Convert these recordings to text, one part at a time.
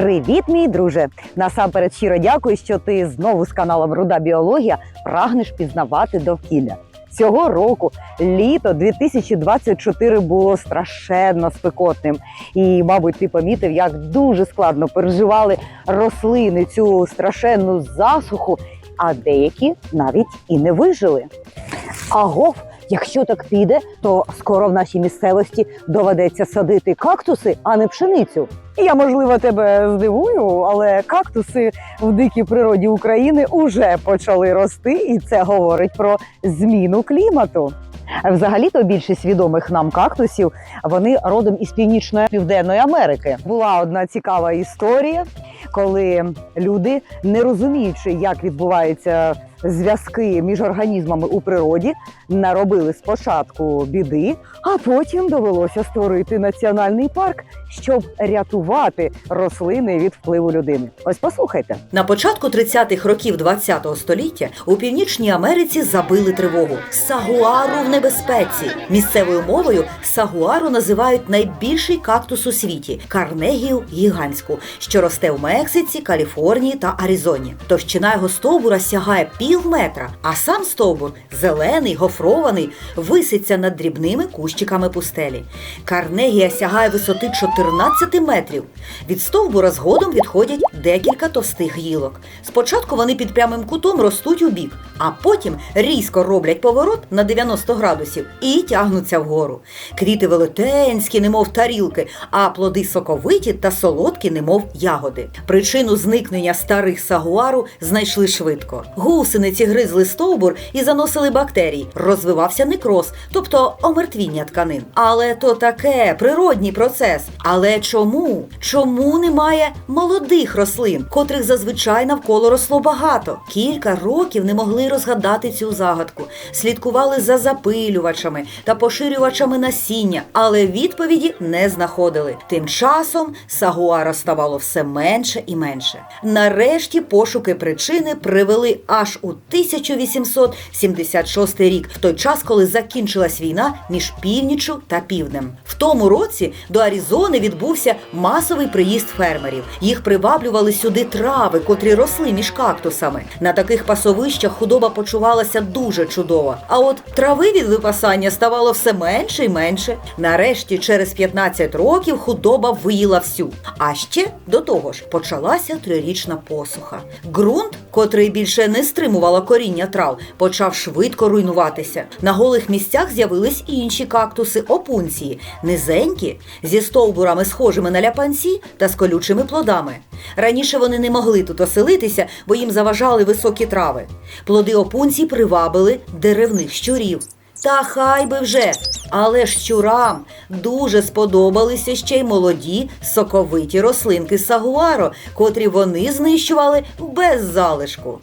Привіт, мій друже! Насамперед щиро дякую, що ти знову з каналом Руда Біологія прагнеш пізнавати довкілля. Цього року літо 2024 було страшенно спекотним. І, мабуть, ти помітив, як дуже складно переживали рослини цю страшенну засуху, а деякі навіть і не вижили. Агов, якщо так піде, то скоро в нашій місцевості доведеться садити кактуси, а не пшеницю. Я, можливо, тебе здивую, але кактуси в дикій природі України уже почали рости, і це говорить про зміну клімату. Взагалі-то більшість відомих нам кактусів вони родом із північної південної Америки. Була одна цікава історія, коли люди, не розуміючи, як відбуваються зв'язки між організмами у природі, наробили спочатку біди, а потім довелося створити національний парк, щоб рятувати рослини від впливу людини. Ось послухайте. На початку 30-х років ХХ століття у Північній Америці забили тривогу. Сагуару в небезпеці. Місцевою мовою сагуару називають найбільший кактус у світі карнегію гігантську, що росте в Мексиці, Каліфорнії та Аризоні. Товщина його стовбура сягає пів метра, а сам стовбур зелений, гофрований, виситься над дрібними кущиками пустелі. Карнегія сягає висоти 14 метрів. Від стовбура згодом відходять декілька товстих гілок. Спочатку вони під прямим кутом ростуть у бік, а потім різко роблять поворот на 90 градусів і тягнуться вгору. Квіти велетенські, немов тарілки, а плоди соковиті та солодкі, немов ягоди. Причину зникнення старих сагуару знайшли швидко. Гусениці гризли стовбур і заносили бактерій. Розвивався некроз, тобто омертвіння тканин. Але то таке природній процес. Але чому? Чому немає молодих рослин, котрих зазвичай навколо росло багато? Кілька років не могли розгадати цю загадку, слідкували за запилювачами та поширювачами насіння, але відповіді не знаходили. Тим часом сагуара ставало все менше і менше. Нарешті пошуки причини привели аж у 1876 рік, в той час, коли закінчилась війна між північчю та півднем. В тому році до Аризони відбувся масовий приїзд фермерів. Їх приваблювали сюди трави, котрі росли між кактусами. На таких пасовищах худоба почувалася дуже чудово. А от трави від випасання ставало все менше і менше. Нарешті, через 15 років, худоба виїла всю. А ще до того ж почалася трирічна посуха. Ґрунт, котрий більше не стримувало коріння трав, почав швидко руйнуватися. На голих місцях з'явились інші кактуси опунції, низенькі, зі стовбурами, схожими на ляпанці та з колючими плодами. Раніше вони не могли тут оселитися, бо їм заважали високі трави. Плоди опунцій привабили деревних щурів. Та хай би вже, але щурам дуже сподобалися ще й молоді соковиті рослинки сагуаро, котрі вони знищували без залишку.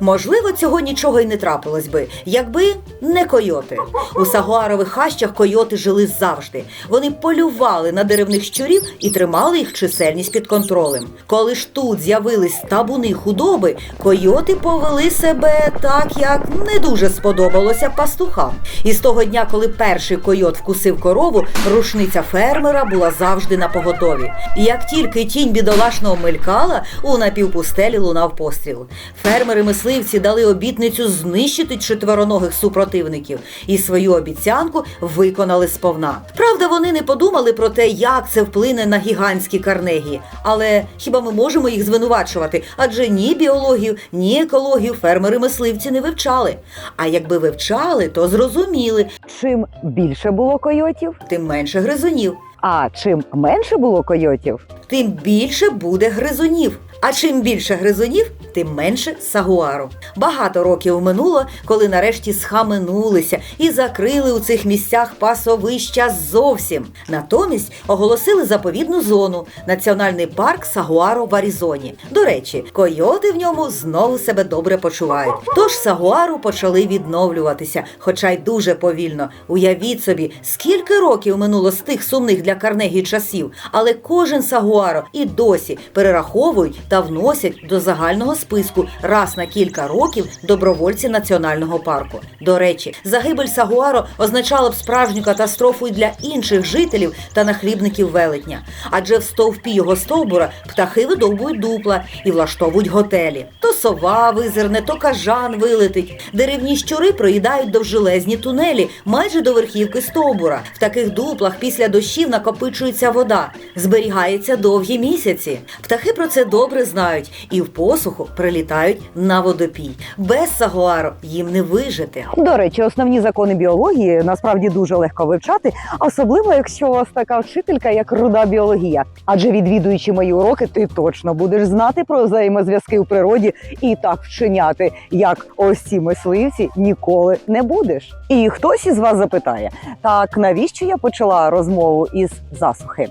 Можливо, цього нічого й не трапилось би, якби не койоти. У сагуарових хащах койоти жили завжди. Вони полювали на деревних щурів і тримали їх чисельність під контролем. Коли ж тут з'явились табуни худоби, койоти повели себе так, як не дуже сподобалося пастухам. І з того дня, коли перший койот вкусив корову, рушниця фермера була завжди на поготові. Як тільки тінь бідолашного мелькала, у напівпустелі лунав постріл. Фермери мисливці дали обітницю знищити четвероногих супротивників і свою обіцянку виконали сповна. Правда, вони не подумали про те, як це вплине на гігантські карнегії. Але хіба ми можемо їх звинувачувати? Адже ні біологію, ні екологію фермери мисливці не вивчали. А якби вивчали, то зрозуміли, Чим більше було койотів, тим менше гризунів, а чим менше було койотів, тим більше буде гризунів. А чим більше гризунів, тим менше сагуару. Багато років минуло, коли нарешті схаменулися і закрили у цих місцях пасовища зовсім. Натомість оголосили заповідну зону національний парк Сагуаро в Аризоні. До речі, койоти в ньому знову себе добре почувають. Тож сагуару почали відновлюватися, хоча й дуже повільно. Уявіть собі, скільки років минуло з тих сумних для Карнегі часів, але кожен сагуаро і досі перераховують та вносять до загального списку раз на кілька років добровольці національного парку. До речі, загибель Сагуаро означала б справжню катастрофу й для інших жителів та нахлібників велетня, адже в стовпі його стовбура птахи видовбують дупла і влаштовують готелі. То сова визирне, то кажан вилетить. Деревні щури проїдають довжелезні тунелі майже до верхівки стовбура. В таких дуплах після дощів накопичується вода, зберігається довгі місяці. Птахи про це добре знають і в посуху прилітають на водопій. Без сагуаро їм не вижити. До речі, основні закони біології насправді дуже легко вивчати, особливо якщо у вас така вчителька, як руда біологія. Адже відвідуючи мої уроки, ти точно будеш знати про взаємозв'язки у природі і так вчиняти, як ось ці мисливці ніколи не будеш. І хтось із вас запитає: так навіщо я почала розмову із засухи?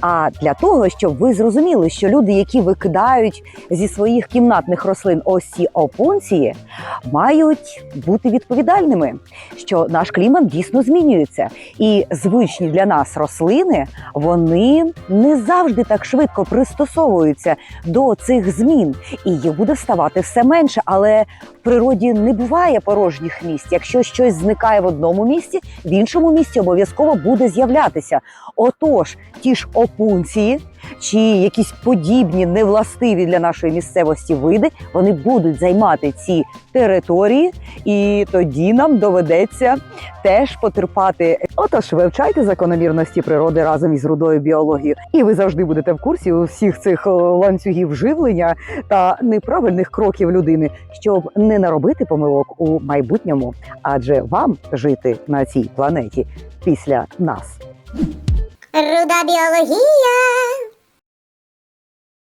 А для того, щоб ви зрозуміли, що люди, які викидають зі своїх кімнатних рослин ось ці опунції, мають бути відповідальними, що наш клімат дійсно змінюється, і звичні для нас рослини вони не завжди так швидко пристосовуються до цих змін, і їх буде ставати все менше. Але в природі не буває порожніх місць. Якщо щось зникає в одному місці, в іншому місці обов'язково буде з'являтися. Отож, ті ж опунції чи якісь подібні невластиві для нашої місцевості види, вони будуть займати ці території, і тоді нам доведеться теж потерпати. Отож, вивчайте закономірності природи разом із рудою біологією, і ви завжди будете в курсі усіх цих е, ланцюгів живлення та неправильних кроків людини, щоб не наробити помилок у майбутньому, адже вам жити на цій планеті після нас. Руда біологія.